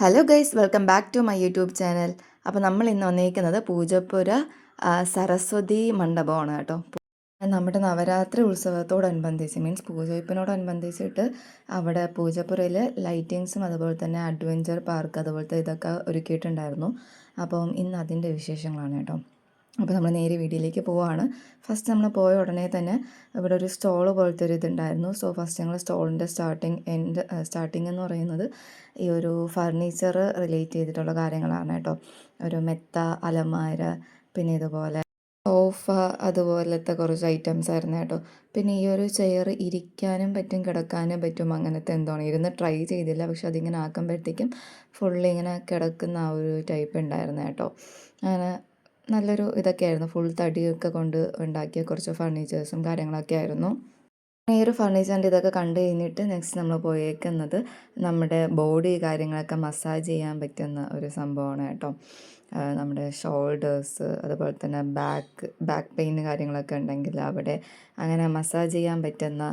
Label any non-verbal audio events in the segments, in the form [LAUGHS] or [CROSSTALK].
Hello guys welcome back to my YouTube channel അപ്പോൾ നമ്മൾ ഇന്ന് വന്നിരിക്കുന്നത് പൂജപ്പുര സരസ്വതി മണ്ഡപമാണ് കേട്ടോ. നമ്മുടെ നവരാത്രി ഉത്സവത്തോടനുബന്ധിച്ച് മീൻസ് പൂജവയ്പ്പിനോടനുബന്ധിച്ചിട്ട് അവിടെ പൂജപ്പുരയിൽ ലൈറ്റിങ്സും അതുപോലെ തന്നെ അഡ്വഞ്ചർ പാർക്ക് അതുപോലത്തെ ഇതൊക്കെ ഒരുക്കിയിട്ടുണ്ടായിരുന്നു. അപ്പം ഇന്ന് അതിന്റെ വിശേഷങ്ങളാണ് കേട്ടോ. അപ്പോൾ നമ്മൾ നേരെ വീഡിയോയിലേക്ക് പോവാണ്. ഫസ്റ്റ് നമ്മൾ പോയ ഉടനെ തന്നെ ഇവിടെ ഒരു സ്റ്റോൾ പോലത്തെ ഒരു ഇതുണ്ടായിരുന്നു. സോ ഫസ്റ്റ് ഞങ്ങൾ സ്റ്റോളിന്റെ സ്റ്റാർട്ടിങ് എൻഡ് സ്റ്റാർട്ടിങ് എന്ന് പറയുന്നത് ഈ ഒരു ഫർണിച്ചർ റിലേറ്റ് ചെയ്തിട്ടുള്ള കാര്യങ്ങളാണ് കേട്ടോ. ഒരു മെത്ത അലമാര പിന്നെ ഇതുപോലെ സോഫ അതുപോലത്തെ കുറച്ച് ഐറ്റംസ് ആയിരുന്നു കേട്ടോ. പിന്നെ ഈ ഒരു ചെയർ ഇരിക്കാനും പറ്റും കിടക്കാനും പറ്റും അങ്ങനത്തെ എന്താണ് ഇരുന്ന് ട്രൈ ചെയ്തില്ല. പക്ഷെ അതിങ്ങനെ ആക്കുമ്പോഴത്തേക്കും ഫുള്ളിങ്ങനെ കിടക്കുന്ന ആ ഒരു ടൈപ്പ് ഉണ്ടായിരുന്നു കേട്ടോ. അങ്ങനെ നല്ലൊരു ഇതൊക്കെ ആയിരുന്നു ഫുൾ തടിയൊക്കെ കൊണ്ട് ഉണ്ടാക്കിയ കുറച്ച് ഫർണിച്ചേഴ്സും കാര്യങ്ങളൊക്കെ ആയിരുന്നു. ഈ ഒരു ഫർണിച്ചറിന്റെ ഇതൊക്കെ കണ്ടു കഴിഞ്ഞിട്ട് നെക്സ്റ്റ് നമ്മൾ പോയേക്കുന്നത് നമ്മുടെ ബോഡി കാര്യങ്ങളൊക്കെ മസാജ് ചെയ്യാൻ പറ്റുന്ന ഒരു സംഭവമാണ് കേട്ടോ. നമ്മുടെ ഷോൾഡേഴ്സ് അതുപോലെ തന്നെ ബാക്ക് ബാക്ക് പെയിൻ കാര്യങ്ങളൊക്കെ ഉണ്ടെങ്കിൽ അവിടെ അങ്ങനെ മസാജ് ചെയ്യാൻ പറ്റുന്ന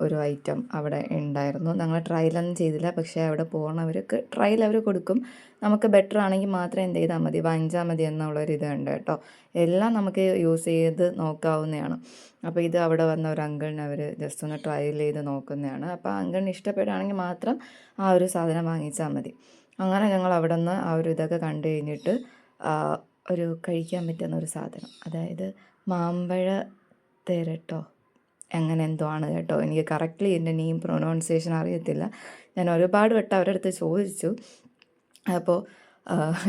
ഒരു ഐറ്റം അവിടെ ഉണ്ടായിരുന്നു. ഞങ്ങൾ ട്രയലൊന്നും ചെയ്തില്ല. പക്ഷേ അവിടെ പോകുന്നവർക്ക് ട്രയൽ അവർ കൊടുക്കും. നമുക്ക് ബെറ്റർ ആണെങ്കിൽ മാത്രം എന്ത് ചെയ്താൽ മതി. വാങ്ങിച്ചാൽ മതി എന്നുള്ളൊരു ഇത് ഉണ്ട് കേട്ടോ. എല്ലാം നമുക്ക് യൂസ് ചെയ്ത് നോക്കാവുന്നതാണ്. അപ്പോൾ ഇത് അവിടെ വന്ന ഒരു അങ്കിളിന് അവർ ജസ്റ്റ് ഒന്ന് ട്രയൽ ചെയ്ത് നോക്കുന്നതാണ്. അപ്പോൾ അങ്കിളിന് ഇഷ്ടപ്പെടുകയാണെങ്കിൽ മാത്രം ആ ഒരു സാധനം വാങ്ങിച്ചാൽ മതി. അങ്ങനെ ഞങ്ങൾ അവിടെ നിന്ന് ആ ഒരു ഇതൊക്കെ കണ്ടു കഴിഞ്ഞിട്ട് ഒരു കഴിക്കാൻ പറ്റുന്ന ഒരു സാധനം. അതായത് മാമ്പഴ തേരട്ടോ അങ്ങനെ എന്തോ ആണ് കേട്ടോ. എനിക്ക് കറക്റ്റ്ലി എന്റെ നെയിം പ്രൊനൗൺസിയേഷൻ അറിയത്തില്ല. ഞാൻ ഒരുപാട് വട്ടം അവരുടെ അടുത്ത് ചോദിച്ചു. അപ്പോൾ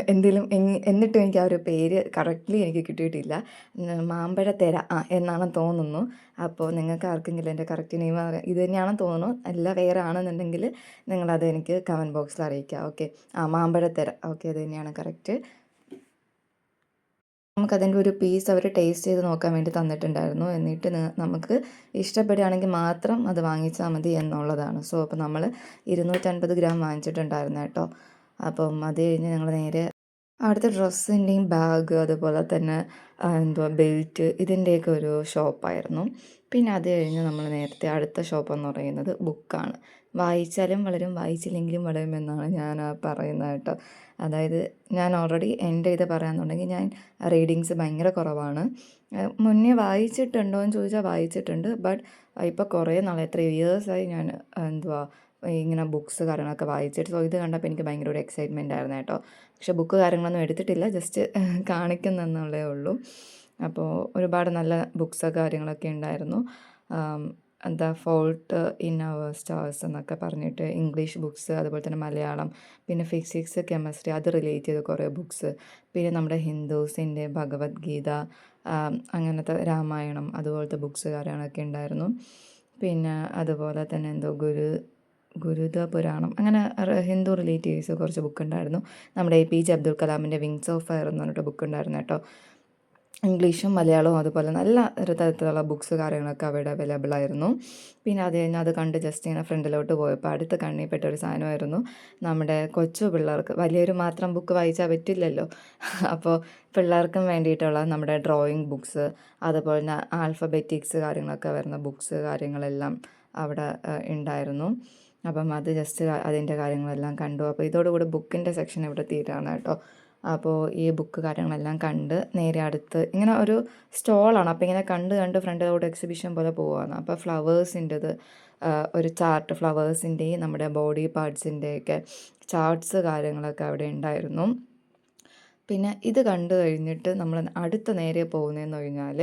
എന്തെങ്കിലും എന്നിട്ടും എനിക്ക് ആ ഒരു പേര് കറക്റ്റ്ലി എനിക്ക് കിട്ടിയിട്ടില്ല. മാമ്പഴ മാമ്പഴത്തേര ആ എന്നാണ് തോന്നുന്നു. അപ്പോൾ നിങ്ങൾക്ക് ആർക്കെങ്കിലും എന്റെ കറക്റ്റ് നെയിം ഇത് തന്നെയാണെന്ന് തോന്നുന്നു. അല്ല വേറെ ആണെന്നുണ്ടെങ്കിൽ നിങ്ങളത് എനിക്ക് കമന്റ് ബോക്സിൽ അറിയിക്കുക ഓക്കെ ആ മാമ്പഴത്തേര ഓക്കെ അത് തന്നെയാണ് കറക്റ്റ് നമുക്കതിന്റെ ഒരു പീസ് അവർ ടേസ്റ്റ് ചെയ്ത് നോക്കാൻ വേണ്ടി തന്നിട്ടുണ്ടായിരുന്നു. എന്നിട്ട് നമുക്ക് ഇഷ്ടപ്പെടുകയാണെങ്കിൽ മാത്രം അത് വാങ്ങിച്ചാൽ മതി എന്നുള്ളതാണ്. സോ അപ്പോൾ നമ്മൾ ഇരുന്നൂറ്റൻപത് ഗ്രാം വാങ്ങിച്ചിട്ടുണ്ടായിരുന്നു കേട്ടോ. അപ്പം അത് കഴിഞ്ഞ് ഞങ്ങൾ നേരെ അവിടുത്തെ ഡ്രസ്സിന്റെയും ബാഗ് അതുപോലെ തന്നെ എന്തുവാ ബെൽറ്റ് ഇതിന്റെയൊക്കെ ഒരു ഷോപ്പായിരുന്നു പിന്നെ അത് കഴിഞ്ഞ് നമ്മൾ നേരത്തെ അടുത്ത ഷോപ്പ് എന്ന് പറയുന്നത് ബുക്കാണ് വായിച്ചാലും വളരും വായിച്ചില്ലെങ്കിലും വളരും എന്നാണ് ഞാൻ പറയുന്നത് കേട്ടോ. അതായത് ഞാൻ ഓൾറെഡി എൻഡ് ഇത് പറയാമെന്നുണ്ടെങ്കിൽ ഞാൻ റീഡിങ്സ് ഭയങ്കര കുറവാണ്. മുന്നേ വായിച്ചിട്ടുണ്ടോ എന്ന് ചോദിച്ചാൽ വായിച്ചിട്ടുണ്ട് ബട്ട് ഇപ്പോൾ കുറേ നാളെ എത്ര ഇയേഴ്സായി ഞാൻ എന്തുവാ ഇങ്ങനെ ബുക്സ് കാര്യങ്ങളൊക്കെ വായിച്ചിട്ട്. സോ ഇത് കണ്ടപ്പോൾ എനിക്ക് ഭയങ്കര ഒരു എക്സൈറ്റ്മെന്റ് ആയിരുന്നു കേട്ടോ. പക്ഷേ ബുക്ക് കാര്യങ്ങളൊന്നും എടുത്തിട്ടില്ല ജസ്റ്റ് കാണിക്കുന്നെന്നുള്ളേ ഉള്ളൂ. അപ്പോൾ ഒരുപാട് നല്ല ബുക്സ് കാര്യങ്ങളൊക്കെ ഉണ്ടായിരുന്നു. എന്താ ഫോൾട്ട് ഇൻ അവർ സ്റ്റാർസ് എന്നൊക്കെ പറഞ്ഞിട്ട് ഇംഗ്ലീഷ് ബുക്സ് അതുപോലെ തന്നെ മലയാളം പിന്നെ ഫിസിക്സ് കെമിസ്ട്രി അത് റിലേറ്റ് ചെയ്ത കുറേ ബുക്സ് പിന്നെ നമ്മുടെ ഹിന്ദുസിന്റെ ഭഗവത്ഗീത അങ്ങനത്തെ രാമായണം അതുപോലത്തെ ബുക്സ് കാര്യങ്ങളൊക്കെ ഉണ്ടായിരുന്നു. പിന്നെ അതുപോലെ തന്നെ എന്തോ ഗുരു ഗുരുത പുരാണം അങ്ങനെ ഹിന്ദു റിലേറ്റീവ്സ് കുറച്ച് ബുക്ക് ഉണ്ടായിരുന്നു. നമ്മുടെ എ പി ജെ അബ്ദുൽ കലാമിന്റെ വിങ്സ് ഓഫ് ഫയർ എന്ന് പറഞ്ഞിട്ട് ബുക്ക് ഉണ്ടായിരുന്നു കേട്ടോ. ഇംഗ്ലീഷും മലയാളവും അതുപോലെ നല്ല ഒരു തരത്തിലുള്ള ബുക്സ് കാര്യങ്ങളൊക്കെ അവിടെ അവൈലബിൾ ആയിരുന്നു. പിന്നെ അത് കഴിഞ്ഞ് അത് കണ്ട് ജസ്റ്റ് ഇങ്ങനെ ഫ്രണ്ടിലോട്ട് പോയപ്പോൾ അടുത്ത് കണ്ണി പെട്ട ഒരു സാധനമായിരുന്നു നമ്മുടെ കൊച്ചു പിള്ളേർക്ക്. വലിയൊരു മാത്രം ബുക്ക് വായിച്ചാൽ പറ്റില്ലല്ലോ. [LAUGHS] അപ്പോൾ പിള്ളേർക്കും വേണ്ടിയിട്ടുള്ള നമ്മുടെ ഡ്രോയിങ് ബുക്സ് അതുപോലെ തന്നെ ആൽഫബറ്റിക്സ് കാര്യങ്ങളൊക്കെ വരുന്ന ബുക്സ് കാര്യങ്ങളെല്ലാം അവിടെ ഉണ്ടായിരുന്നു. അപ്പം അത് ജസ്റ്റ് അതിന്റെ കാര്യങ്ങളെല്ലാം കണ്ടു. അപ്പോൾ ഇതോടുകൂടി ബുക്കിന്റെ സെക്ഷൻ ഇവിടെ തീരാണ് കേട്ടോ. അപ്പോൾ ഈ ബുക്ക് കാര്യങ്ങളെല്ലാം കണ്ട് നേരെ അടുത്ത് ഇങ്ങനെ ഒരു സ്റ്റോളാണ് അപ്പോൾ ഇങ്ങനെ കണ്ട് കണ്ട് ഫ്രണ്ടിലോട്ട് എക്സിബിഷൻ പോലെ പോവുകയാണ് അപ്പോൾ ഫ്ലവേഴ്സിന്റെത് ഒരു ചാർട്ട് ഫ്ലവേഴ്സിന്റെയും നമ്മുടെ ബോഡി പാർട്സിന്റെയൊക്കെ ചാർട്ട്സ് കാര്യങ്ങളൊക്കെ അവിടെ ഉണ്ടായിരുന്നു. പിന്നെ ഇത് കണ്ടു കഴിഞ്ഞിട്ട് നമ്മൾ അടുത്ത നേരെ പോകുന്നതെന്ന് കഴിഞ്ഞാൽ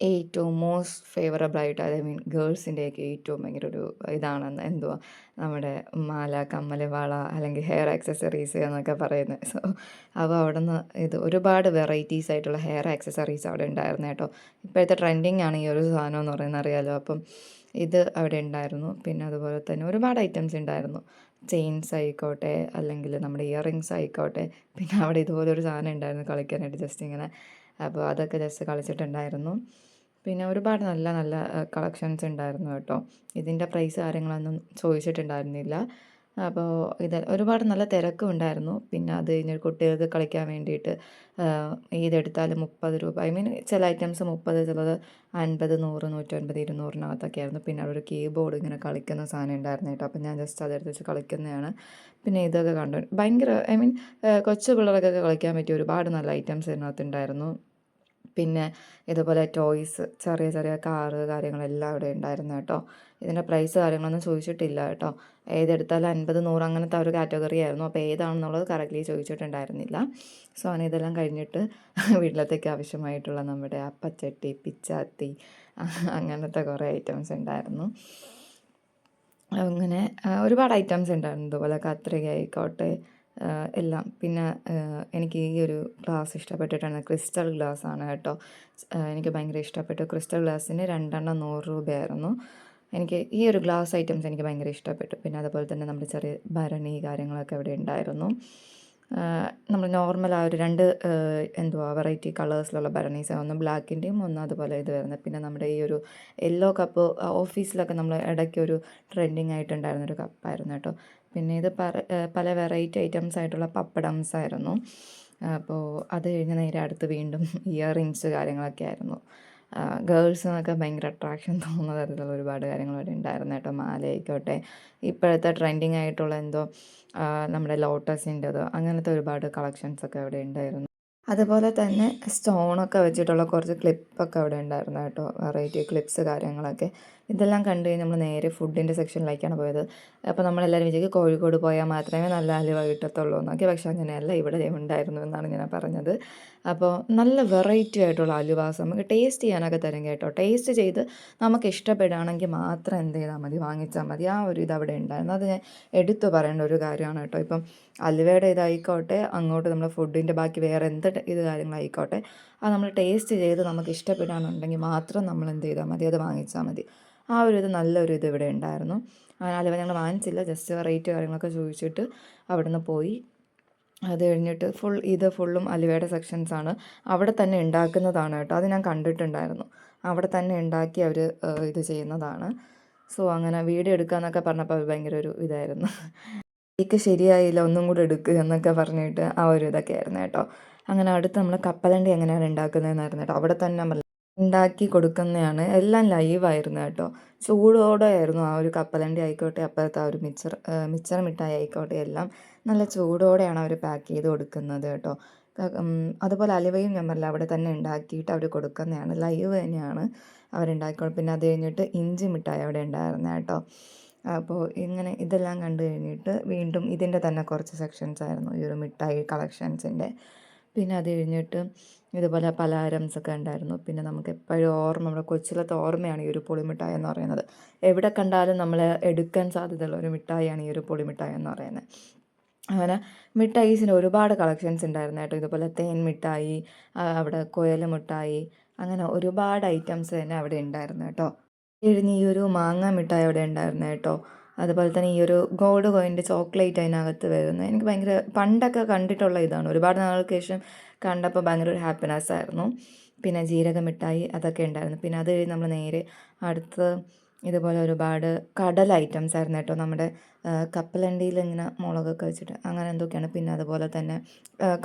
ഏറ്റവും മോസ്റ്റ് ഫേവറബിൾ ആയിട്ട് ഐ മീൻ ഗേൾസിന്റെയൊക്കെ ഏറ്റവും ഭയങ്കര ഒരു ഇതാണെന്ന് എന്തുവാ? നമ്മുടെ മാല കമ്മൽ വള അല്ലെങ്കിൽ ഹെയർ ആക്സസറീസ് എന്നൊക്കെ പറയുന്നത് സോ [LAUGHS] അപ്പോൾ അവിടെ നിന്ന് ഇത് ഒരുപാട് വെറൈറ്റീസ് ആയിട്ടുള്ള ഹെയർ ആക്സസറീസ് അവിടെ ഉണ്ടായിരുന്നു കേട്ടോ. ഇപ്പോഴത്തെ ട്രെൻഡിങ് ആണ് ഈ ഒരു സാധനം എന്ന് പറയുന്നത് അറിയാലോ? അപ്പം ഇത് അവിടെ ഉണ്ടായിരുന്നു. പിന്നെ അതുപോലെ തന്നെ ഒരുപാട് ഐറ്റംസ് ഉണ്ടായിരുന്നു. ചെയിൻസ് ആയിക്കോട്ടെ അല്ലെങ്കിൽ നമ്മുടെ ഇയറിങ്സ് ആയിക്കോട്ടെ. പിന്നെ അവിടെ ഇതുപോലെ ഒരു സാധനം ഉണ്ടായിരുന്നു കളിക്കാനായിട്ട് ജസ്റ്റ് ഇങ്ങനെ. അപ്പോൾ അതൊക്കെ ജസ്റ്റ് കളിച്ചിട്ടുണ്ടായിരുന്നു. പിന്നെ ഒരുപാട് നല്ല നല്ല കളക്ഷൻസ് ഉണ്ടായിരുന്നു കേട്ടോ. ഇതിന്റെ പ്രൈസ് കാര്യങ്ങളൊന്നും ചോദിച്ചിട്ടുണ്ടായിരുന്നില്ല. അപ്പോൾ ഇത് ഒരുപാട് നല്ല തിരക്കും ഉണ്ടായിരുന്നു. പിന്നെ അത് കഴിഞ്ഞ് കുട്ടികൾക്ക് കളിക്കാൻ വേണ്ടിയിട്ട് ഏതെടുത്താലും മുപ്പത് രൂപ ഐ മീൻ ചില ഐറ്റംസ് മുപ്പത് ചിലത് അൻപത് നൂറ് നൂറ്റൻപത് ഇരുന്നൂറിനകത്തൊക്കെ ആയിരുന്നു. പിന്നെ അവിടെ ഒരു കീബോർഡ് ഇങ്ങനെ കളിക്കുന്ന സാധനം ഉണ്ടായിരുന്നു കേട്ടോ. അപ്പോൾ ഞാൻ ജസ്റ്റ് അതെടുത്ത് വെച്ച് കളിക്കുന്നതാണ്. പിന്നെ ഇതൊക്കെ കണ്ടു. ഭയങ്കര ഐ മീൻ കൊച്ചു പിള്ളേർക്കൊക്കെ കളിക്കാൻ പറ്റിയ ഒരുപാട് നല്ല ഐറ്റംസ് ഇതിനകത്തുണ്ടായിരുന്നു പിന്നെ ഇതുപോലെ ടോയ്സ് ചെറിയ ചെറിയ കാറ് കാര്യങ്ങളെല്ലാം അവിടെ ഉണ്ടായിരുന്നു കേട്ടോ. ഇതിന്റെ പ്രൈസ് കാര്യങ്ങളൊന്നും ചോദിച്ചിട്ടില്ല കേട്ടോ. ഏതെടുത്താലും അൻപത് നൂറ് അങ്ങനത്തെ ഒരു കാറ്റഗറി ആയിരുന്നു. അപ്പോൾ ഏതാണെന്നുള്ളത് കറക്റ്റ്ലി ചോദിച്ചിട്ടുണ്ടായിരുന്നില്ല. സോ അങ്ങനെ ഇതെല്ലാം കഴിഞ്ഞിട്ട് [LAUGHS] വീട്ടിലത്തേക്ക് ആവശ്യമായിട്ടുള്ള നമ്മുടെ അപ്പച്ചട്ടി പിച്ചാത്തി [LAUGHS] അങ്ങനത്തെ കുറേ ഐറ്റംസ് ഉണ്ടായിരുന്നു. അങ്ങനെ ഒരുപാട് ഐറ്റംസ് ഉണ്ടായിരുന്നു. ഇതുപോലെ കത്രിക ആയിക്കോട്ടെ എല്ലാം. പിന്നെ എനിക്ക് ഈ ഒരു ഗ്ലാസ് ഇഷ്ടപ്പെട്ടിട്ടാണ്. ക്രിസ്റ്റൽ ഗ്ലാസ് ആണ് കേട്ടോ. എനിക്ക് ഭയങ്കര ഇഷ്ടപ്പെട്ടു. ക്രിസ്റ്റൽ ഗ്ലാസ്സിന് രണ്ടെണ്ണം നൂറ് രൂപയായിരുന്നു. എനിക്ക് ഈ ഒരു ഗ്ലാസ് ഐറ്റംസ് എനിക്ക് ഭയങ്കര ഇഷ്ടപ്പെട്ടു. പിന്നെ അതുപോലെ തന്നെ നമ്മുടെ ചെറിയ ഭരണി കാര്യങ്ങളൊക്കെ അവിടെ ഉണ്ടായിരുന്നു. നമ്മൾ നോർമൽ ആ ഒരു രണ്ട് എന്തുവാ വെറൈറ്റി കളേഴ്സിലുള്ള ഭരണീസ് ഒന്ന് ബ്ലാക്കിന്റെയും ഒന്ന് അതുപോലെ ഇത് വരുന്നത് പിന്നെ നമ്മുടെ ഈ ഒരു യെല്ലോ കപ്പ് ഓഫീസിലൊക്കെ നമ്മൾ ഇടയ്ക്ക് ഒരു ട്രെൻഡിങ് ആയിട്ടുണ്ടായിരുന്നൊരു കപ്പായിരുന്നു കേട്ടോ. പിന്നെ ഇത് പല വെറൈറ്റി ഐറ്റംസ് ആയിട്ടുള്ള പപ്പടംസ് ആയിരുന്നു. അപ്പോൾ അത് കഴിഞ്ഞ് നേരെ അടുത്ത് വീണ്ടും [LAUGHS] ഇയർ റിങ്സ് കാര്യങ്ങളൊക്കെ ആയിരുന്നു. ഗേൾസിനൊക്കെ ഭയങ്കര അട്രാക്ഷൻ [LAUGHS] തോന്നുന്ന തരത്തിലുള്ള ഒരുപാട് കാര്യങ്ങൾ ഇവിടെ ഉണ്ടായിരുന്നു കേട്ടോ. മാല ആയിക്കോട്ടെ ഇപ്പോഴത്തെ ട്രെൻഡിങ് ആയിട്ടുള്ള എന്തോ നമ്മുടെ ലോട്ടസിന്റെതോ അങ്ങനത്തെ ഒരുപാട് കളക്ഷൻസൊക്കെ അവിടെ ഉണ്ടായിരുന്നു. അതുപോലെ തന്നെ സ്റ്റോണൊക്കെ വെച്ചിട്ടുള്ള കുറച്ച് ക്ലിപ്പൊക്കെ അവിടെ ഉണ്ടായിരുന്നു കേട്ടോ. വെറൈറ്റി ക്ലിപ്സ് കാര്യങ്ങളൊക്കെ. ഇതെല്ലാം കണ്ടു കഴിഞ്ഞ് നമ്മൾ നേരെ ഫുഡിന്റെ സെക്ഷനിലേക്കാണ് പോയത്. അപ്പോൾ നമ്മളെല്ലാവരും വിചാരിക്കും കോഴിക്കോട് പോയാൽ മാത്രമേ നല്ല അലുവ കിട്ടത്തുള്ളൂ എന്നൊക്കെ. പക്ഷേ അങ്ങനെയല്ല. ഇവിടെ ഉണ്ടായിരുന്നു എന്നാണ് ഞാൻ പറഞ്ഞത്. അപ്പോൾ നല്ല വെറൈറ്റി ആയിട്ടുള്ള അലുവാസ്. നമുക്ക് ടേസ്റ്റ് ചെയ്യാനൊക്കെ തരും കേട്ടോ. ടേസ്റ്റ് ചെയ്ത് നമുക്ക് ഇഷ്ടപ്പെടുകയാണെങ്കിൽ മാത്രം എന്ത് ചെയ്താൽ മതി? വാങ്ങിച്ചാൽ മതി. ആ ഒരു ഇത് അവിടെ ഉണ്ടായിരുന്നു. അത് ഞാൻ എടുത്തു പറയേണ്ട ഒരു കാര്യമാണ് കേട്ടോ. ഇപ്പം അലുവയുടെ ഇതായിക്കോട്ടെ അങ്ങോട്ട് നമ്മൾ ഫുഡിന്റെ ബാക്കി വേറെ എന്ത് ഇത് കാര്യങ്ങളായിക്കോട്ടെ അത് നമ്മൾ ടേസ്റ്റ് ചെയ്ത് നമുക്ക് ഇഷ്ടപ്പെടുകയാണെന്നുണ്ടെങ്കിൽ മാത്രം നമ്മൾ എന്ത് ചെയ്താൽ മതി അത് വാങ്ങിച്ചാൽ മതി. ആ ഒരു ഇത് നല്ലൊരു ഇത് ഇവിടെ ഉണ്ടായിരുന്നു. അങ്ങനെ അലുവ ഞങ്ങൾ വാങ്ങിച്ചില്ല ജസ്റ്റ് റേറ്റ് കാര്യങ്ങളൊക്കെ ചോദിച്ചിട്ട് അവിടെ നിന്ന് പോയി. അത് കഴിഞ്ഞിട്ട് ഫുൾ ഇത് ഫുള്ളും അലുവയുടെ സെക്ഷൻസാണ് അവിടെ തന്നെ ഉണ്ടാക്കുന്നതാണ് കേട്ടോ. അത് ഞാൻ കണ്ടിട്ടുണ്ടായിരുന്നു. അവിടെ തന്നെ ഉണ്ടാക്കി അവർ ഇത് ചെയ്യുന്നതാണ്. സോ അങ്ങനെ വീഡിയോ എടുക്കുക പറഞ്ഞപ്പോൾ ഭയങ്കര ഒരു ഇതായിരുന്നു. [LAUGHS] എനിക്ക് ശരിയായില്ല ഒന്നും കൂടെ എടുക്കുക എന്നൊക്കെ പറഞ്ഞിട്ട് ആ ഒരു ഇതൊക്കെ ആയിരുന്നു കേട്ടോ. അങ്ങനെ അടുത്ത് നമ്മൾ കപ്പലണ്ടി എങ്ങനെയാണ് ഉണ്ടാക്കുന്നതെന്നായിരുന്നു കേട്ടോ. അവിടെ തന്നെ നമ്മൾ ഉണ്ടാക്കി കൊടുക്കുന്നതാണ്. എല്ലാം ലൈവായിരുന്നു കേട്ടോ. ചൂടോടെ ആയിരുന്നു ആ ഒരു കപ്പലണ്ടി ആയിക്കോട്ടെ അപ്പുറത്തെ ആ ഒരു മിച്ചർ മിച്ചർ മിഠായി ആയിക്കോട്ടെ എല്ലാം നല്ല ചൂടോടെയാണ് അവർ പാക്ക് ചെയ്ത് കൊടുക്കുന്നത് കേട്ടോ. അതുപോലെ അലുവയും ഞാൻ പറഞ്ഞില്ല അവിടെ തന്നെ ഉണ്ടാക്കിയിട്ട് അവർ കൊടുക്കുന്നതാണ്. ലൈവ് തന്നെയാണ് അവരുണ്ടാക്കിക്കോളും പിന്നെ അത് കഴിഞ്ഞിട്ട് ഇഞ്ചി മിഠായി അവിടെ ഉണ്ടായിരുന്നു കേട്ടോ. അപ്പോൾ ഇങ്ങനെ ഇതെല്ലാം കണ്ടു കഴിഞ്ഞിട്ട് വീണ്ടും ഇതിന്റെ തന്നെ കുറച്ച് സെക്ഷൻസ് ആയിരുന്നു. ഈ ഒരു മിഠായി കളക്ഷൻസിന്റെ പിന്നെ അത് കഴിഞ്ഞിട്ട് ഇതുപോലെ പലഹാരംസ് ഒക്കെ ഉണ്ടായിരുന്നു. പിന്നെ നമുക്ക് എപ്പോഴും ഓർമ്മ നമ്മുടെ കൊച്ചിലത്തെ ഓർമ്മയാണ് ഈ ഒരു പുളിമിഠായി എന്ന് പറയുന്നത്. എവിടെ കണ്ടാലും നമ്മൾ എടുക്കാൻ സാധ്യതയുള്ള ഒരു മിഠായിയാണ് ഈ ഒരു പുളിമിഠായി എന്ന് പറയുന്നത്. അങ്ങനെ മിഠായിസിന് ഒരുപാട് കളക്ഷൻസ് ഉണ്ടായിരുന്നു കേട്ടോ. ഇതുപോലെ തേൻ മിഠായി അവിടെ കോയൽ മിഠായി അങ്ങനെ ഒരുപാട് ഐറ്റംസ് തന്നെ അവിടെ ഉണ്ടായിരുന്നു കേട്ടോ. ഈ ഒരു മാങ്ങ മിഠായി അവിടെ ഉണ്ടായിരുന്നു കേട്ടോ. അതുപോലെ തന്നെ ഈ ഒരു ഗോൾഡ് കോയിന്റെ ചോക്ലേറ്റ് അതിനകത്ത് വരുന്നത്. എനിക്ക് ഭയങ്കര പണ്ടൊക്കെ കണ്ടിട്ടുള്ള ഇതാണ്. ഒരുപാട് നാൾക്ക് ശേഷം കണ്ടപ്പോൾ ഭയങ്കര ഒരു ഹാപ്പിനെസ് ആയിരുന്നു. പിന്നെ ജീരക മിഠായി അതൊക്കെ ഉണ്ടായിരുന്നു. പിന്നെ അത് കഴിഞ്ഞ് നമ്മൾ നേരെ അടുത്ത് ഇതുപോലെ ഒരുപാട് കടൽ ഐറ്റംസ് ആയിരുന്നു കേട്ടോ. നമ്മുടെ കപ്പലണ്ടിയിൽ ഇങ്ങനെ മുളകൊക്കെ വെച്ചിട്ട് അങ്ങനെ എന്തൊക്കെയാണ്. പിന്നെ അതുപോലെ തന്നെ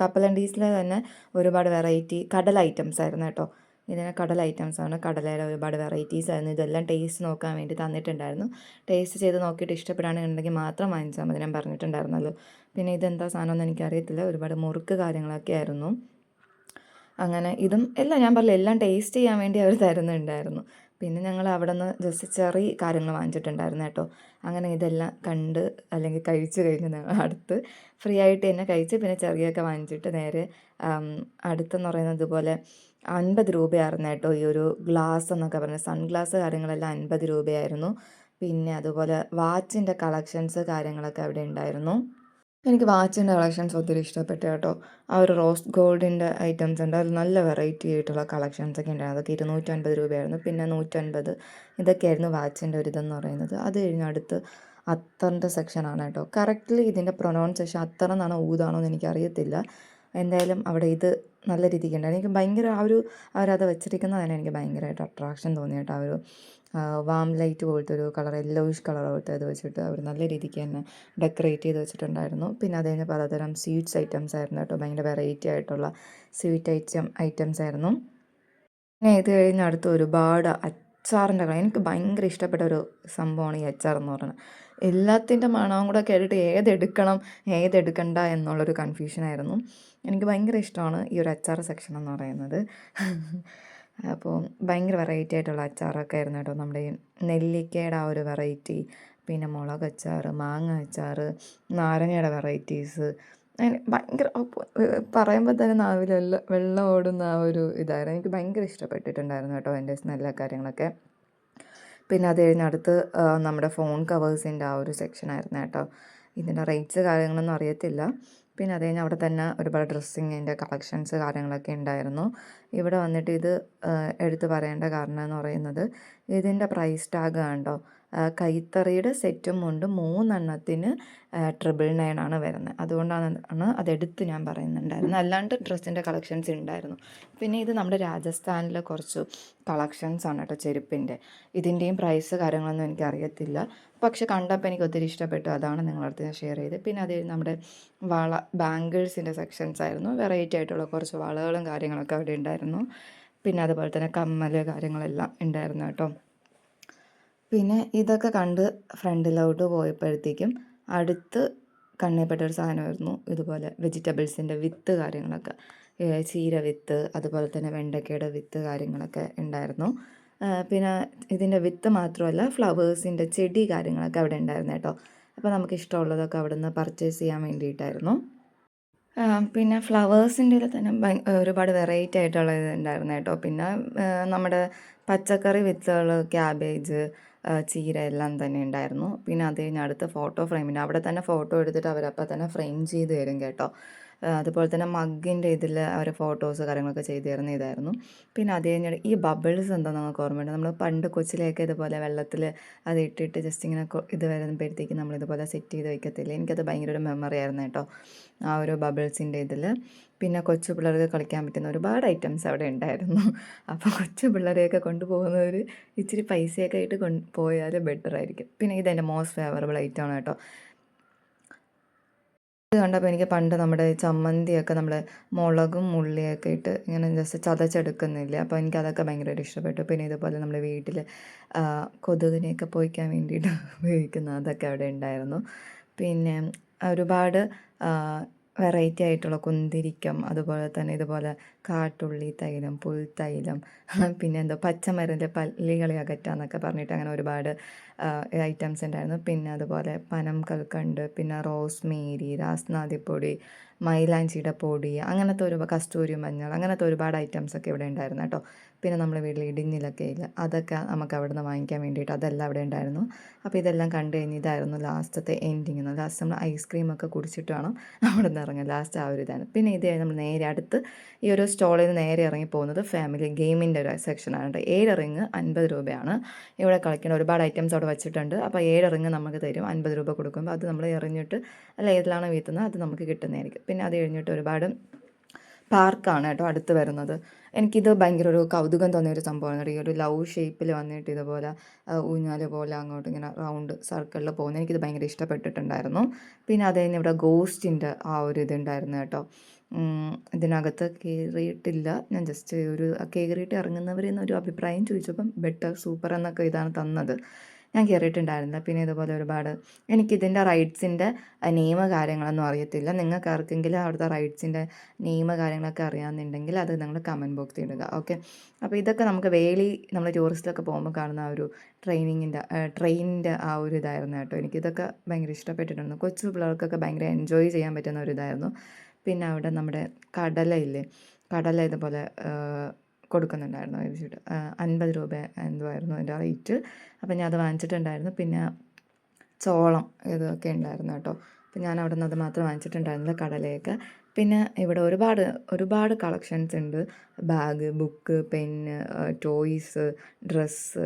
കപ്പലണ്ടീസിൽ തന്നെ ഒരുപാട് വെറൈറ്റി കടൽ ഐറ്റംസ് ആയിരുന്നു കേട്ടോ. ഇതിനെ കടൽ ഐറ്റംസ് ആണ്. കടലയുടെ ഒരുപാട് വെറൈറ്റീസ് ആയിരുന്നു. ഇതെല്ലാം ടേസ്റ്റ് നോക്കാൻ വേണ്ടി തന്നിട്ടുണ്ടായിരുന്നു. ടേസ്റ്റ് ചെയ്ത് നോക്കിയിട്ട് ഇഷ്ടപ്പെടുകയാണെന്നുണ്ടെങ്കിൽ മാത്രം വാങ്ങിച്ചാൽ മതി. ഞാൻ പറഞ്ഞിട്ടുണ്ടായിരുന്നല്ലോ. പിന്നെ ഇതെന്താ സാധനം എന്ന് എനിക്കറിയത്തില്ല. ഒരുപാട് മുറുക്ക് കാര്യങ്ങളൊക്കെ ആയിരുന്നു. അങ്ങനെ ഇതും എല്ലാം ഞാൻ പറഞ്ഞില്ല എല്ലാം ടേസ്റ്റ് ചെയ്യാൻ വേണ്ടി അവർ തരുന്നുണ്ടായിരുന്നു. പിന്നെ ഞങ്ങൾ അവിടെ നിന്ന് ജസ്റ്റ് ചെറിയ കാര്യങ്ങൾ വാങ്ങിച്ചിട്ടുണ്ടായിരുന്നു കേട്ടോ. അങ്ങനെ ഇതെല്ലാം കണ്ട് അല്ലെങ്കിൽ കഴിച്ചു കഴിഞ്ഞ് ഞങ്ങൾ അടുത്ത് ഫ്രീ ആയിട്ട് തന്നെ കഴിച്ച് പിന്നെ ചെറിയൊക്കെ വാങ്ങിച്ചിട്ട് നേരെ അടുത്തെന്ന് പറയുന്നത് ഇതുപോലെ അൻപത് രൂപയായിരുന്നു കേട്ടോ ഈ ഒരു ഗ്ലാസ് എന്നൊക്കെ പറഞ്ഞ. സൺഗ്ലാസ് കാര്യങ്ങളെല്ലാം അൻപത് രൂപയായിരുന്നു. പിന്നെ അതുപോലെ വാച്ചിന്റെ കളക്ഷൻസ് കാര്യങ്ങളൊക്കെ അവിടെ ഉണ്ടായിരുന്നു. എനിക്ക് വാച്ചിന്റെ കളക്ഷൻസ് ഒത്തിരി ഇഷ്ടപ്പെട്ടു കേട്ടോ. ആ ഒരു റോസ് ഗോൾഡിന്റെ ഐറ്റംസ് ഉണ്ട്. അതിൽ നല്ല വെറൈറ്റി ആയിട്ടുള്ള കളക്ഷൻസ് ഒക്കെ ഉണ്ടായിരുന്നു. അതൊക്കെ ഇരുന്നൂറ്റൻപത് രൂപയായിരുന്നു. പിന്നെ നൂറ്റൻപത് ഇതൊക്കെയായിരുന്നു വാച്ചിന്റെ ഒരു ഇതെന്ന് പറയുന്നത്. അത് കഴിഞ്ഞ് അടുത്ത് അത്തറിന്റെ സെക്ഷനാണ് കേട്ടോ. കറക്റ്റ്ലി ഇതിന്റെ പ്രൊനൗൺസേഷൻ അത്തറെന്നാണോ ഊതാണോ എന്ന് എനിക്കറിയത്തില്ല. എന്തായാലും അവിടെ ഇത് നല്ല രീതിക്ക് ഉണ്ടായി എനിക്ക് ഭയങ്കര ആ ഒരു അവരത് വെച്ചിരിക്കുന്നത് തന്നെ എനിക്ക് ഭയങ്കരമായിട്ട് അട്രാക്ഷൻ തോന്നി കേട്ടോ. ആ ഒരു വാം ലൈറ്റ് പോലത്തെ ഒരു കളർ യെല്ലോയിഷ് കളർ പോലത്തെ അത് വെച്ചിട്ട് അവർ നല്ല രീതിക്ക് തന്നെ ഡെക്കറേറ്റ് ചെയ്ത് വെച്ചിട്ടുണ്ടായിരുന്നു. പിന്നെ അത് കഴിഞ്ഞ് പലതരം സ്വീറ്റ്സ് ഐറ്റംസ് ആയിരുന്നു കേട്ടോ. ഭയങ്കര വെറൈറ്റി ആയിട്ടുള്ള സ്വീറ്റ് ഐറ്റം ഐറ്റംസ് ആയിരുന്നു. പിന്നെ ഇത് കഴിഞ്ഞ് അടുത്ത് ഒരുപാട് അച്ചാറിന്റെ കളർ എനിക്ക് ഭയങ്കര ഇഷ്ടപ്പെട്ട ഒരു സംഭവമാണ് ഈ അച്ചാർ എന്ന് പറയുന്നത്. എല്ലാത്തിന്റെ മണവും കൂടെ കേട്ടിട്ട് ഏതെടുക്കണം ഏതെടുക്കണ്ട എന്നുള്ളൊരു കൺഫ്യൂഷനായിരുന്നു എനിക്ക് ഭയങ്കര ഇഷ്ടമാണ് ഈ ഒരു അച്ചാർ സെക്ഷൻ എന്ന് പറയുന്നത്. അപ്പോൾ ഭയങ്കര വെറൈറ്റി ആയിട്ടുള്ള അച്ചാറൊക്കെ ആയിരുന്നു കേട്ടോ നമ്മുടെ നെല്ലിക്കയുടെ ആ ഒരു വെറൈറ്റി പിന്നെ മുളക് അച്ചാർ മാങ്ങ അച്ചാർ നാരങ്ങയുടെ വെറൈറ്റീസ് ഭയങ്കര പറയുമ്പോൾ തന്നെ നാവിൽ വെള്ളം വെള്ളം ഓടുന്ന ആ ഒരു ഇതായിരുന്നു. എനിക്ക് ഭയങ്കര ഇഷ്ടപ്പെട്ടിട്ടുണ്ടായിരുന്നു കേട്ടോ എന്റെ നല്ല കാര്യങ്ങളൊക്കെ. പിന്നെ അത് കഴിഞ്ഞടുത്ത് നമ്മുടെ ഫോൺ കവേഴ്സിന്റെ ആ ഒരു സെക്ഷനായിരുന്നു കേട്ടോ. ഇതിന്റെ റേറ്റ്സ് കാര്യങ്ങളൊന്നും അറിയത്തില്ല. പിന്നെ അത് കഴിഞ്ഞ് അവിടെ തന്നെ ഒരുപാട് ഡ്രസ്സിങ്ങിന്റെ കളക്ഷൻസ് കാര്യങ്ങളൊക്കെ ഉണ്ടായിരുന്നു. ഇവിടെ വന്നിട്ട് ഇത് എടുത്തു പറയേണ്ട കാരണം എന്ന് പറയുന്നത് ഇതിന്റെ പ്രൈസ് ടാഗ് കണ്ടോ കൈത്തറിയുടെ സെറ്റും കൊണ്ട് മൂന്നെണ്ണത്തിന് ട്രിപ്പിൾ നയൻ ആണ് വരുന്നത്. അതുകൊണ്ടാണ് അതെടുത്ത് ഞാൻ പറയുന്നുണ്ടായിരുന്നു അല്ലാണ്ട് ഡ്രസ്സിന്റെ കളക്ഷൻസ് ഉണ്ടായിരുന്നു പിന്നെ ഇത് നമ്മുടെ രാജസ്ഥാനിലെ കുറച്ച് കളക്ഷൻസ് ആണ് കേട്ടോ ചെരുപ്പിന്റെ ഇതിന്റെയും പ്രൈസ് കാര്യങ്ങളൊന്നും എനിക്ക് അറിയത്തില്ല. പക്ഷെ കണ്ടപ്പോൾ എനിക്ക് ഒത്തിരി ഇഷ്ടപ്പെട്ടു. അതാണ് നിങ്ങളടുത്ത് ഞാൻ ഷെയർ ചെയ്തത്. പിന്നെ അത് നമ്മുടെ വള ബാങ്കിൾസിന്റെ സെക്ഷൻസ് ആയിരുന്നു. വെറൈറ്റി ആയിട്ടുള്ള കുറച്ച് വളകളും കാര്യങ്ങളൊക്കെ അവിടെ ഉണ്ടായിരുന്നു പിന്നെ അതുപോലെ തന്നെ കമ്മൽ കാര്യങ്ങളെല്ലാം ഉണ്ടായിരുന്നു കേട്ടോ. പിന്നെ ഇതൊക്കെ കണ്ട് ഫ്രണ്ടിലോട്ട് പോയപ്പോഴത്തേക്കും അടുത്ത് കണ്ണിൽപ്പെട്ട ഒരു സാധനമായിരുന്നു ഇതുപോലെ വെജിറ്റബിൾസിന്റെ വിത്ത് കാര്യങ്ങളൊക്കെ. ചീര വിത്ത് അതുപോലെ തന്നെ വെണ്ടയ്ക്കയുടെ വിത്ത് കാര്യങ്ങളൊക്കെ ഉണ്ടായിരുന്നു. പിന്നെ ഇതിന്റെ വിത്ത് മാത്രമല്ല ഫ്ലവേഴ്സിന്റെ ചെടി കാര്യങ്ങളൊക്കെ അവിടെ ഉണ്ടായിരുന്നു കേട്ടോ. അപ്പോൾ നമുക്ക് ഇഷ്ടമുള്ളതൊക്കെ അവിടെ നിന്ന് പർച്ചേസ് ചെയ്യാൻ വേണ്ടിയിട്ടായിരുന്നു. പിന്നെ ഫ്ലവേഴ്സിന്റെ തന്നെ ഒരുപാട് വെറൈറ്റി ആയിട്ടുള്ള ഇത് ഉണ്ടായിരുന്നു കേട്ടോ. പിന്നെ നമ്മുടെ പച്ചക്കറി വിത്തുകൾ ക്യാബേജ് ചീര എല്ലാം തന്നെ ഉണ്ടായിരുന്നു. പിന്നെ അത് കഴിഞ്ഞ് അടുത്ത ഫോട്ടോ ഫ്രെയിമിന് അവിടെ തന്നെ ഫോട്ടോ എടുത്തിട്ട് അവരപ്പം തന്നെ ഫ്രെയിം ചെയ്ത് തരും കേട്ടോ. അതുപോലെ തന്നെ മഗ്ഗിന്റെ ഇതിൽ അവർ ഫോട്ടോസ് കാര്യങ്ങളൊക്കെ ചെയ്തു തരുന്ന ഇതായിരുന്നു. പിന്നെ അത് കഴിഞ്ഞിട്ട് ഈ ബബിൾസ് എന്താ നമുക്ക് ഓർമ്മയുണ്ട്. നമ്മൾ പണ്ട് കൊച്ചിലേക്ക് ഇതുപോലെ വെള്ളത്തിൽ അത് ഇട്ടിട്ട് ജസ്റ്റ് ഇങ്ങനെ ഇത് വരുമ്പോഴത്തേക്ക് നമ്മൾ ഇതുപോലെ സെറ്റ് ചെയ്ത് വയ്ക്കത്തില്ല എനിക്കത് ഭയങ്കര ഒരു മെമ്മറി ആയിരുന്നു കേട്ടോ. ആ ഒരു ബബിൾസിന്റെ ഇതിൽ പിന്നെ കൊച്ചു പിള്ളേർക്ക് കളിക്കാൻ പറ്റുന്ന ഒരുപാട് ഐറ്റംസ് അവിടെ ഉണ്ടായിരുന്നു. [LAUGHS] അപ്പോൾ കൊച്ചു പിള്ളേരെയൊക്കെ കൊണ്ടുപോകുന്നവർ ഇച്ചിരി പൈസയൊക്കെ ആയിട്ട് കൊണ്ട് പോയാൽ ബെറ്റർ ആയിരിക്കും. പിന്നെ ഇതെന്റെ മോസ്റ്റ് ഫേവറബിൾ ഐറ്റമാണ് കേട്ടോ. ഇത് കണ്ടപ്പോൾ എനിക്ക് പണ്ട് നമ്മുടെ ചമ്മന്തിയൊക്കെ നമ്മൾ മുളകും ഉള്ളിയൊക്കെ ഇട്ട് ഇങ്ങനെ ജസ്റ്റ് ചതച്ചെടുക്കുന്നില്ല? അപ്പോൾ എനിക്ക് അതൊക്കെ ഭയങ്കരമായിട്ട് ഇഷ്ടപ്പെട്ടു. പിന്നെ ഇതുപോലെ നമ്മുടെ വീട്ടിൽ കൊതുകിനെയൊക്കെ പോയിക്കാൻ വേണ്ടിയിട്ട് ഉപയോഗിക്കുന്ന അതൊക്കെ അവിടെ ഉണ്ടായിരുന്നു. പിന്നെ ഒരുപാട് വെറൈറ്റി ആയിട്ടുള്ള കുന്തിരിക്കം അതുപോലെ തന്നെ ഇതുപോലെ കാട്ടുള്ളി തൈലം പുൽത്തൈലം പിന്നെ എന്തോ പച്ചമരുന്നിന്റെ പല്ലികളെ അകറ്റാന്നൊക്കെ പറഞ്ഞിട്ട് അങ്ങനെ ഒരുപാട് ഐറ്റംസ് ഉണ്ടായിരുന്നു പിന്നെ അതുപോലെ പനം കൽക്കണ്ട് പിന്നെ റോസ്മേരി രാസ്നാദിപ്പൊടി മൈലാഞ്ചിയുടെ പൊടി അങ്ങനത്തെ ഒരു കസ്തൂരി മഞ്ഞൾ അങ്ങനത്തെ ഒരുപാട് ഐറ്റംസ് ഒക്കെ ഇവിടെ ഉണ്ടായിരുന്നു കേട്ടോ. പിന്നെ നമ്മൾ വീട്ടിൽ ഇടിഞ്ഞിലൊക്കെ ഇല്ല. അതൊക്കെ നമുക്ക് അവിടെ നിന്ന് വാങ്ങിക്കാൻ വേണ്ടിയിട്ട് അതെല്ലാം അവിടെ ഉണ്ടായിരുന്നു അപ്പോൾ ഇതെല്ലാം കണ്ടു കഴിഞ്ഞ് ഇതായിരുന്നു ലാസ്റ്റത്തെ എൻഡിങ് ലാസ്റ്റ് നമ്മൾ ഐസ്ക്രീമൊക്കെ കുടിച്ചിട്ട് വേണം അവിടെ നിന്ന് ഇറങ്ങുക ലാസ്റ്റ് ആ ഒരു ഇതാണ്. പിന്നെ ഇത് നമ്മൾ നേരെ അടുത്ത് ഈ ഒരു സ്റ്റോളിൽ നിന്ന് നേരെ ഇറങ്ങി പോകുന്നത് ഫാമിലി ഗെയിമിന്റെ ഒരു സെക്ഷനാണ് കേട്ടോ. ഏഴ് റിങ് അൻപത് രൂപയാണ്. ഇവിടെ കളിക്കേണ്ട ഒരുപാട് ഐറ്റംസ് വെച്ചിട്ടുണ്ട്. അപ്പോൾ ഏഴ് റിങ് നമുക്ക് തരും. അൻപത് രൂപ കൊടുക്കുമ്പോൾ അത് നമ്മൾ എറിഞ്ഞിട്ട് അല്ല ഏതിലാണ് വീത്തുന്നത് അത് നമുക്ക് കിട്ടുന്നതായിരിക്കും. പിന്നെ അത് കഴിഞ്ഞിട്ട് ഒരുപാട് പാർക്കാണ് കേട്ടോ അടുത്ത് വരുന്നത്. എനിക്കിത് ഭയങ്കര ഒരു കൗതുകം തോന്നിയ ഒരു സംഭവമാണ് ഈ ഒരു ലവ് ഷേപ്പിൽ വന്നിട്ട് ഇതുപോലെ ഊഞ്ഞാൽ പോലെ അങ്ങോട്ട് ഇങ്ങനെ റൗണ്ട് സർക്കിളിൽ പോകുന്നത് എനിക്കിത് ഭയങ്കര ഇഷ്ടപ്പെട്ടിട്ടുണ്ടായിരുന്നു. പിന്നെ അത് കഴിഞ്ഞ് ഇവിടെ ഗോസ്റ്റിന്റെ ആ ഒരു ഇതുണ്ടായിരുന്നു കേട്ടോ. ഇതിനകത്ത് കയറിയിട്ടില്ല ഞാൻ ജസ്റ്റ് ഒരു കയറിയിട്ട് ഇറങ്ങുന്നവരെന്നൊരു അഭിപ്രായം ചോദിച്ചപ്പം ബെറ്റർ സൂപ്പർ എന്നൊക്കെ ഇതാണ് തന്നത്. ഞാൻ കയറിയിട്ടുണ്ടായിരുന്നില്ല പിന്നെ ഇതുപോലെ ഒരുപാട് എനിക്കിതിന്റെ റൈഡ്സിന്റെ നിയമ കാര്യങ്ങളൊന്നും അറിയത്തില്ല. നിങ്ങൾക്ക് ആർക്കെങ്കിലും അവിടുത്തെ റൈഡ്സിന്റെ നിയമ കാര്യങ്ങളൊക്കെ അറിയാമെന്നുണ്ടെങ്കിൽ അത് നിങ്ങൾ കമന്റ് ബോക്സ് ഇടുക. ഓക്കെ? അപ്പോൾ ഇതൊക്കെ നമുക്ക് വേളി നമ്മൾ ടൂറിസ്റ്റിലൊക്കെ പോകുമ്പോൾ കാണുന്ന ആ ഒരു ട്രെയിനിങ്ങിന്റെ ട്രെയിനിന്റെ ആ ഒരു ഇതായിരുന്നു കേട്ടോ. എനിക്കിതൊക്കെ ഭയങ്കര ഇഷ്ടപ്പെട്ടിട്ടുണ്ട്. കൊച്ചു പിള്ളേർക്കൊക്കെ ഭയങ്കര എൻജോയ് ചെയ്യാൻ പറ്റുന്ന ഒരു ഇതായിരുന്നു. പിന്നെ അവിടെ നമ്മുടെ കടലയില്ലേ കടല ഇതുപോലെ കൊടുക്കുന്നുണ്ടായിരുന്നു വെച്ചിട്ട് അൻപത് രൂപ എന്തോ ആയിരുന്നു അതിന്റെ റേറ്റ്. അപ്പം ഞാൻ അത് വാങ്ങിച്ചിട്ടുണ്ടായിരുന്നു. പിന്നെ ചോളം ഇതൊക്കെ ഉണ്ടായിരുന്നു കേട്ടോ. അപ്പം ഞാൻ അവിടെ നിന്ന് അത് മാത്രം വാങ്ങിച്ചിട്ടുണ്ടായിരുന്നില്ല കടലയൊക്കെ. പിന്നെ ഇവിടെ ഒരുപാട് ഒരുപാട് കളക്ഷൻസ് ഉണ്ട്. Bag book pen toys dress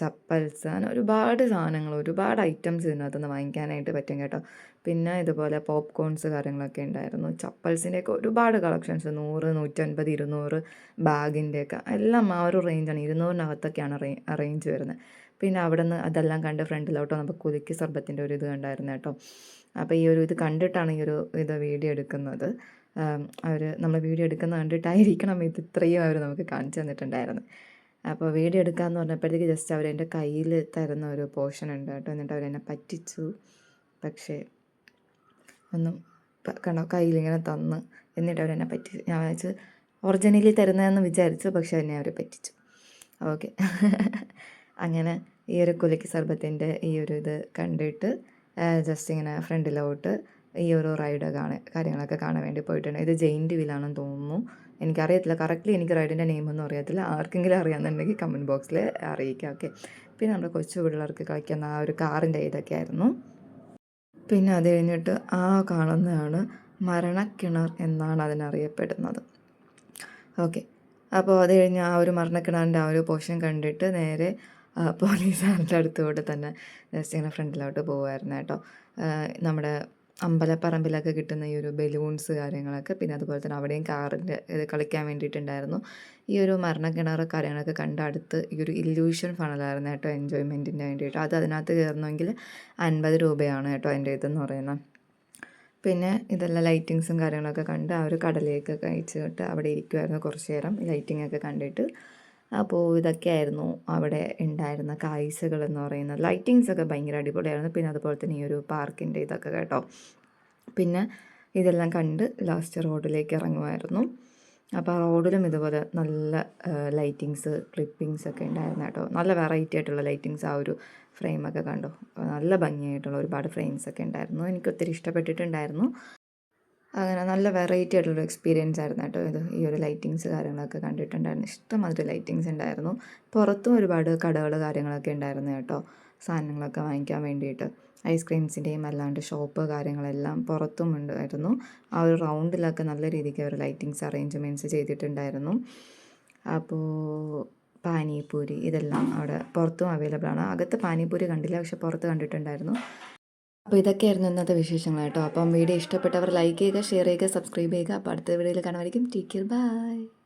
chappals അങ്ങനെ ഒരുപാട് സാധനങ്ങൾ ഒരുപാട് ഐറ്റംസ് ഇതിനകത്ത് നിന്ന് വാങ്ങിക്കാനായിട്ട് പറ്റും കേട്ടോ. പിന്നെ ഇതുപോലെ പോപ്കോൺസ് കാര്യങ്ങളൊക്കെ ഉണ്ടായിരുന്നു. ചപ്പൽസിന്റെയൊക്കെ ഒരുപാട് കളക്ഷൻസ് നൂറ് നൂറ്റൻപത് ഇരുന്നൂറ് ബാഗിന്റെയൊക്കെ എല്ലാം ആ ഒരു റേഞ്ചാണ്. ഇരുന്നൂറിനകത്തൊക്കെയാണ് റേഞ്ച് വരുന്നത്. പിന്നെ അവിടെ നിന്ന് അതെല്ലാം കണ്ട് ഫ്രണ്ടിലോട്ട് നമുക്ക് കുലുക്കി സർബത്തിന്റെ ഒരു ഇത് കണ്ടായിരുന്നു കേട്ടോ. അപ്പോൾ ഈ ഒരു ഇത് കണ്ടിട്ടാണ് ഈ ഒരു ഇത് വീഡിയോ എടുക്കുന്നത്. അവർ നമ്മൾ വീഡിയോ എടുക്കുന്നത് കണ്ടിട്ടായിരിക്കണം ഇത് ഇത്രയും അവർ നമുക്ക് കാണിച്ചു തന്നിട്ടുണ്ടായിരുന്നു അപ്പോൾ വീഡിയോ എടുക്കാമെന്ന് പറഞ്ഞപ്പോഴത്തേക്ക് ജസ്റ്റ് അവരെന്റെ കയ്യിൽ തരുന്ന ഒരു പോർഷൻ ഉണ്ട് കേട്ടോ. എന്നിട്ട് അവരെന്നെ പറ്റിച്ചു. പക്ഷേ ഒന്നും കണോ കണ്ടോ കയ്യിലിങ്ങനെ തന്ന് എന്നിട്ട് അവരെന്നെ പറ്റിച്ചു. ഞാൻ വെച്ച് ഒറിജിനലി തരുന്നതെന്ന് വിചാരിച്ചു പക്ഷേ എന്നെ അവർ പറ്റിച്ചു. ഓക്കെ [LAUGHS] അങ്ങനെ ഈ ഒരു കുലക്കി സർബത്തിന്റെ ഈ ഒരു ഇത് കണ്ടിട്ട് ജസ്റ്റ് ഇങ്ങനെ ഫ്രണ്ടിലോട്ട് ഈ ഒരു റൈഡ് കാണാൻ കാര്യങ്ങളൊക്കെ കാണാൻ വേണ്ടി പോയിട്ടുണ്ട്. ഇത് ജെയിന്റ് വിലാണെന്ന് തോന്നുന്നു. എനിക്കറിയത്തില്ല. കറക്റ്റ്ലി എനിക്ക് റൈഡിന്റെ നെയിമൊന്നും അറിയത്തില്ല. ആർക്കെങ്കിലും അറിയാമെന്നുണ്ടെങ്കിൽ കമന്റ് ബോക്സിൽ അറിയിക്കുക ഓക്കെ പിന്നെ നമ്മുടെ കൊച്ചു പിള്ളേർക്ക് കളിക്കുന്ന ആ ഒരു കാറിന്റെ ഇതൊക്കെ ആയിരുന്നു. പിന്നെ അത് കഴിഞ്ഞിട്ട് ആ കാണുന്നതാണ് മരണക്കിണർ എന്നാണ് അതിനറിയപ്പെടുന്നത്. ഓക്കെ അപ്പോൾ അത് കഴിഞ്ഞ് ആ ഒരു മരണക്കിണറിന്റെ ആ ഒരു പോഷൻ കണ്ടിട്ട് നേരെ ആ, പോലീസുകാരുടെ അടുത്തുകൂടെ തന്നെ ജസ്റ്റ് ഫ്രണ്ടിലോട്ട് പോകുമായിരുന്നു കേട്ടോ. നമ്മുടെ അമ്പലപ്പറമ്പിലൊക്കെ കിട്ടുന്ന ഈ ഒരു ബലൂൺസ് കാര്യങ്ങളൊക്കെ പിന്നെ അതുപോലെ തന്നെ അവിടെയും കാറിന്റെ ഇത് കളിക്കാൻ വേണ്ടിയിട്ടുണ്ടായിരുന്നു. ഈ ഒരു മരണക്കിണർ കാര്യങ്ങളൊക്കെ കണ്ട അടുത്ത് ഈ ഒരു ഇല്യൂഷൻ ഫണലായിരുന്നു കേട്ടോ എൻജോയ്മെന്റിന് വേണ്ടിയിട്ട്. അത് അതിനകത്ത് കയറണമെങ്കിൽ അൻപത് രൂപയാണ് കേട്ടോ അതിന്റെ ഇതെന്ന് പറയുന്നത്. പിന്നെ ഇതെല്ലാം ലൈറ്റിങ്സും കാര്യങ്ങളൊക്കെ കണ്ട് ആ ഒരു കടലേക്ക് കഴിച്ചിട്ട് അവിടെ ഇരിക്കുമായിരുന്നു കുറച്ച് നേരം. ലൈറ്റിംഗ് ഒക്കെ കണ്ടിട്ട് അപ്പോൾ ഇതൊക്കെയായിരുന്നു അവിടെ ഉണ്ടായിരുന്ന കാഴ്ചകൾ എന്ന് പറയുന്നത്. ലൈറ്റിങ്സ് ഒക്കെ ഭയങ്കര അടിപൊളിയായിരുന്നു. പിന്നെ അതുപോലെ തന്നെ ഈ ഒരു പാർക്കിന്റെ ഇതൊക്കെ കേട്ടോ. പിന്നെ ഇതെല്ലാം കണ്ട് ലാസ്റ്റ് റോഡിലേക്ക് ഇറങ്ങുമായിരുന്നു. അപ്പോൾ റോഡിലും ഇതുപോലെ നല്ല ലൈറ്റിങ്സ് ക്ലിപ്പിങ്സ് ഒക്കെ ഉണ്ടായിരുന്നു കേട്ടോ. നല്ല വെറൈറ്റി ആയിട്ടുള്ള ലൈറ്റിങ്സ് ആ ഒരു ഫ്രെയിമൊക്കെ കണ്ടു. നല്ല ഭംഗിയായിട്ടുള്ള ഒരുപാട് ഫ്രെയിംസ് ഒക്കെ ഉണ്ടായിരുന്നു. എനിക്ക് ഒത്തിരി ഇഷ്ടപ്പെട്ടിട്ടുണ്ടായിരുന്നു. അങ്ങനെ നല്ല വെറൈറ്റി ആയിട്ടുള്ളൊരു എക്സ്പീരിയൻസ് ആയിരുന്നു കേട്ടോ ഇത്. ഈ ഒരു ലൈറ്റിങ്സ് കാര്യങ്ങളൊക്കെ കണ്ടിട്ടുണ്ടായിരുന്നു. ഇഷ്ടംമാതിരി ലൈറ്റിങ്സ് ഉണ്ടായിരുന്നു. പുറത്തും ഒരുപാട് കടകൾ കാര്യങ്ങളൊക്കെ ഉണ്ടായിരുന്നു കേട്ടോ. സാധനങ്ങളൊക്കെ വാങ്ങിക്കാൻ വേണ്ടിയിട്ട്. ഐസ്ക്രീംസിന്റെയും അല്ലാണ്ട് ഷോപ്പ് കാര്യങ്ങളെല്ലാം പുറത്തും ഉണ്ടായിരുന്നു. ആ ഒരു റൗണ്ടിലൊക്കെ നല്ല രീതിക്ക് അവർ ലൈറ്റിങ്സ് അറേഞ്ച്മെന്റ്സ് ചെയ്തിട്ടുണ്ടായിരുന്നു. അപ്പോൾ പാനിപൂരി ഇതെല്ലാം അവിടെ പുറത്തും അവൈലബിൾ ആണ്. അകത്ത് പാനിപൂരി കണ്ടില്ല പക്ഷെ പുറത്ത് കണ്ടിട്ടുണ്ടായിരുന്നു. അപ്പോൾ ഇതൊക്കെയായിരുന്നു ഇന്നത്തെ വിശേഷങ്ങൾ കേട്ടോ. അപ്പം വീഡിയോ ഇഷ്ടപ്പെട്ടവർ ലൈക്ക് ചെയ്യുക ഷെയർ ചെയ്യുക സബ്സ്ക്രൈബ് ചെയ്യുക. അപ്പോൾ അടുത്ത വീഡിയോയിൽ കാണുമായിരിക്കും. Take care bye